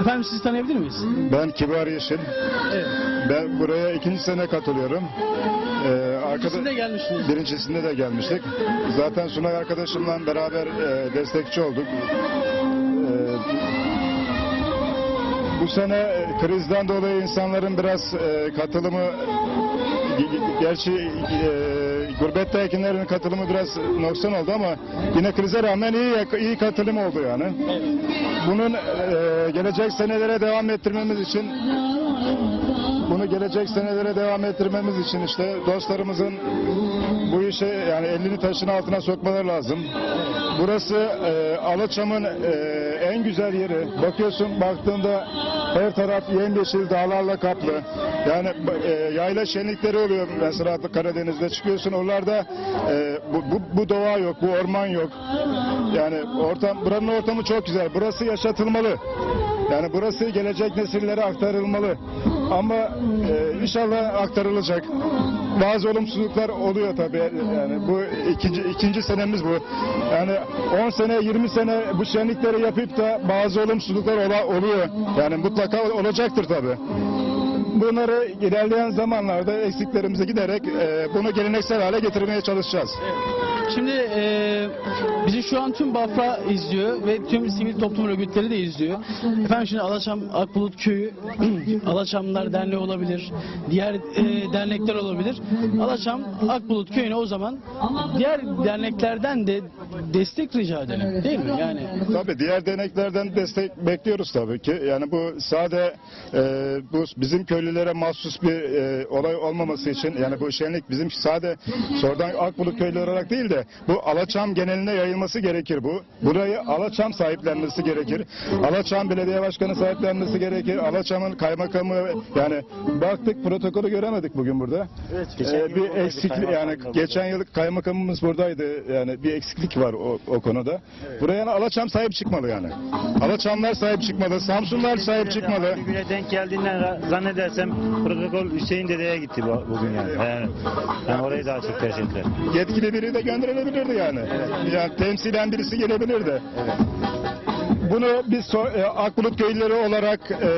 Efendim sizi tanıyabilir miyiz? Ben Kibar Yeşil. Evet. Ben buraya ikinci sene katılıyorum. Ee, arkada- Siz de gelmişsiniz. Birincisinde de gelmiştik. Zaten Sunay arkadaşımla beraber e, destekçi olduk. Ee, bu sene e, krizden dolayı insanların biraz e, katılımı ge- ge- gerçi e, gurbetteykenlerin katılımı biraz noksan oldu ama yine krize rağmen iyi iyi katılım oldu yani. Bunun e, gelecek senelere devam ettirmemiz için bunu gelecek senelere devam ettirmemiz için işte dostlarımızın bu işe yani elini taşın altına sokmaları lazım. Burası e, Alaçam'ın e, en güzel yeri. Bakıyorsun baktığında her taraf yemyeşil dağlarla kaplı. Yani e, yayla şenlikleri oluyor mesela Karadeniz'de çıkıyorsun oralarda e, bu, bu, bu doğa yok, bu orman yok. Yani ortam, buranın ortamı çok güzel. Burası yaşatılmalı. Yani burası gelecek nesillere aktarılmalı. Ama e, inşallah aktarılacak. Bazı olumsuzluklar oluyor tabii. Yani bu ikinci ikinci senemiz bu. Yani 10 sene 20 sene bu şenlikleri yapıp da bazı olumsuzluklar ola- oluyor. Yani mutlaka olacaktır tabii. Bunları ilerleyen zamanlarda eksiklerimize giderek e, bunu geleneksel hale getirmeye çalışacağız. Şimdi e, bizi şu an tüm Bafra izliyor ve tüm sivil toplum örgütleri de izliyor. Efendim şimdi Alaçam Akbulut Köyü, Alaçamlar Derneği olabilir, diğer e, dernekler olabilir. Alaçam Akbulut Köyü'ne o zaman diğer derneklerden de destek rica edelim değil mi? Yani Tabii diğer deneklerden destek bekliyoruz tabii ki. Yani bu sade e, bu bizim köylülere mahsus bir e, olay olmaması için yani bu şenlik bizim sade sonradan Akbulut köylü olarak değil de bu Alaçam geneline yayılması gerekir bu. Burayı Alaçam sahiplenmesi gerekir. Alaçam Belediye Başkanı sahiplenmesi gerekir. Alaçam'ın kaymakamı yani baktık protokolü göremedik bugün burada. Ee, bir eksiklik yani geçen yıl kaymakamımız buradaydı. Yani bir eksiklik var o, o konuda. Buraya yani Alaçam sahip çıkmalı yani. Alaçamlar sahip çıkmalı. Samsunlar sahip çıkmalı. Aynı güne denk geldiğinden zannedersem protokol Hüseyin Dede'ye gitti bu, bugün yani. Yani, yani orayı daha çok tercih ettiler. Yetkili biri de gönderilebilirdi yani. Yani temsilen birisi gelebilirdi. Bunu biz so- e, Akbulut köylüleri olarak e,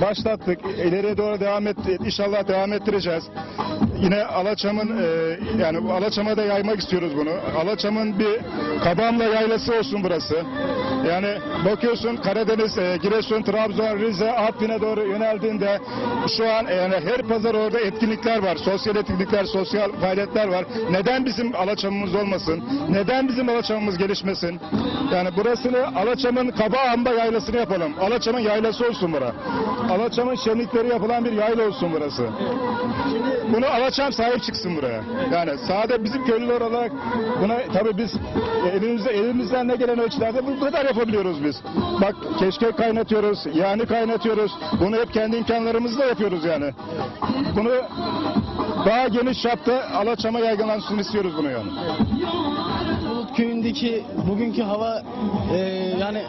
başlattık. İleriye doğru devam et, inşallah devam ettireceğiz. Yine Alaçam'ın e, yani Alaçam'a da yaymak istiyoruz bunu. Alaçam'ın bir Kabamla yaylası olsun burası. Yani bakıyorsun Karadeniz, e, Giresun, Trabzon, Rize, Artvin'e doğru yöneldiğinde şu an e, yani her pazar orada etkinlikler var. Sosyal etkinlikler, sosyal faaliyetler var. Neden bizim Alaçam'ımız olmasın? Neden bizim Alaçam'ımız gelişmesin? Yani burasını Alaçam'ın Kabaağamba yaylasını yapalım. Alaçam'ın yaylası olsun bura. Alaçam'ın şenlikleri yapılan bir yayla olsun burası. Bunu Alaçam sahip çıksın buraya. Yani sade bizim köylüler olarak buna tabii biz elimizde elimizden ne gelen ölçülerde bu kadar yapabiliyoruz biz. Bak keşke kaynatıyoruz, yani kaynatıyoruz. Bunu hep kendi imkanlarımızla yapıyoruz yani. Bunu daha geniş çapta Alaçam'a yaygınlansın istiyoruz bunu yani. Bulut Köyü'ndeki bugünkü hava e, yani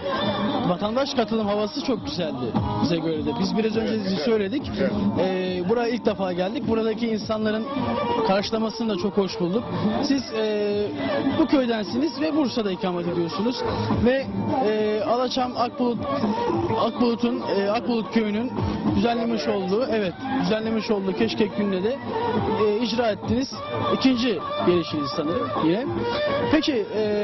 vatandaş katılım havası çok güzeldi bize göre de. Biz biraz önce söyledik. E, buraya ilk defa geldik. Buradaki insanların karşılamasını da çok hoş bulduk. Siz e, bu köydensiniz ve Bursa'da ikamet ediyorsunuz. Ve e, Alaçam Akbulut Akbulut'un e, Akbulut Köyü'nün düzenlemiş olduğu evet düzenlemiş olduğu Keşkek Günü'ne de e, icra ettiniz. İkinci gelişiniz sanırım yine. Peki e,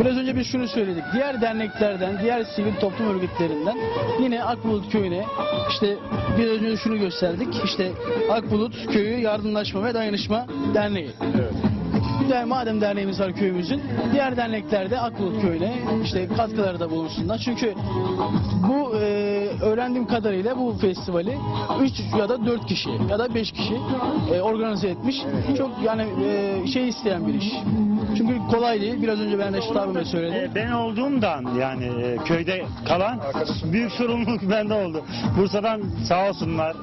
biraz önce biz şunu söyledik. Diğer derneklerden, diğer sivil toplum örgütlerinden yine Akbulut Köyü'ne işte biraz önce şunu gösterdik. İşte Akbulut Köyü Yardımlaşma ve Dayanışma Derneği. Yani madem derneğimiz var köyümüzün, diğer dernekler de Akbulut Köyü'ne işte katkıları da bulunsunlar. Çünkü bu e, öğrendiğim kadarıyla bu festivali 3 ya da 4 kişi ya da 5 kişi e, organize etmiş. Çok yani e, şey isteyen bir iş. Çünkü kolay değil. Biraz önce ben Reşit abime söyledim. E, Ben olduğumdan yani e, köyde kalan büyük sorumluluk bende oldu. Bursa'dan sağ olsunlar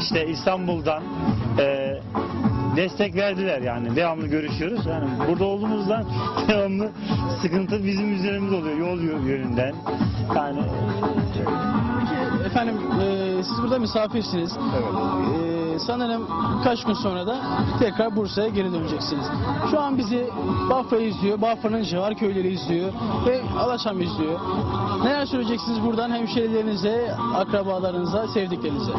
işte İstanbul'dan e, destek verdiler yani devamlı görüşüyoruz. Yani burada olduğumuzdan devamlı sıkıntı bizim üzerimiz oluyor yol yönünden. Yani Efendim e, siz burada misafirsiniz. Evet. E, sanırım kaç gün sonra da tekrar Bursa'ya geri döneceksiniz. Şu an bizi Bafra izliyor, Bafra'nın civar köyleri izliyor ve Alaşam izliyor. Neler söyleyeceksiniz buradan hemşerilerinize, akrabalarınıza, sevdiklerinize?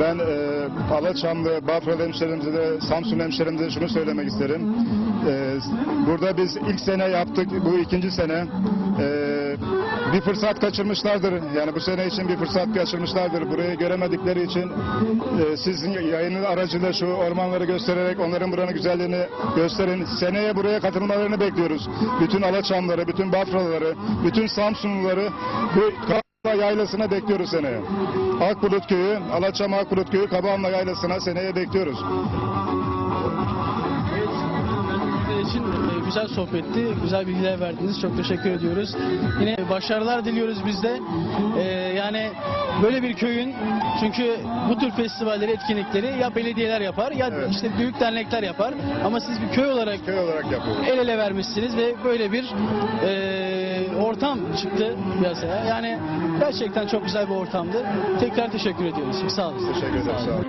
Ben e, Alaçamlı, Bafralı hemşerimize de Samsun hemşerimize de şunu söylemek isterim. E, burada biz ilk sene yaptık, bu ikinci sene. E, bir fırsat kaçırmışlardır. Yani bu sene için bir fırsat kaçırmışlardır. Burayı göremedikleri için e, sizin yayının aracılığıyla şu ormanları göstererek onların buranın güzelliğini gösterin. Seneye buraya katılmalarını bekliyoruz. Bütün Alaçamları, bütün Bafralıları, bütün Samsunluları bu Kabağımla yaylasına bekliyoruz seneye. Akbulut Köyü, Alaçam Akbulut Köyü Kabağımla yaylasına seneye bekliyoruz. İçin e, güzel sohbetti, güzel bilgiler verdiniz. Çok teşekkür ediyoruz. Yine başarılar diliyoruz biz de. E, yani böyle bir köyün çünkü bu tür festivalleri, etkinlikleri ya belediyeler yapar ya Evet. işte büyük dernekler yapar. Ama siz bir köy olarak Köy olarak yapıyoruz. el ele vermişsiniz ve böyle bir e, ortam çıktı piyasaya. Yani gerçekten çok güzel bir ortamdı. Tekrar teşekkür ediyoruz. Sağ olun. Teşekkür ederim. Sağ olun.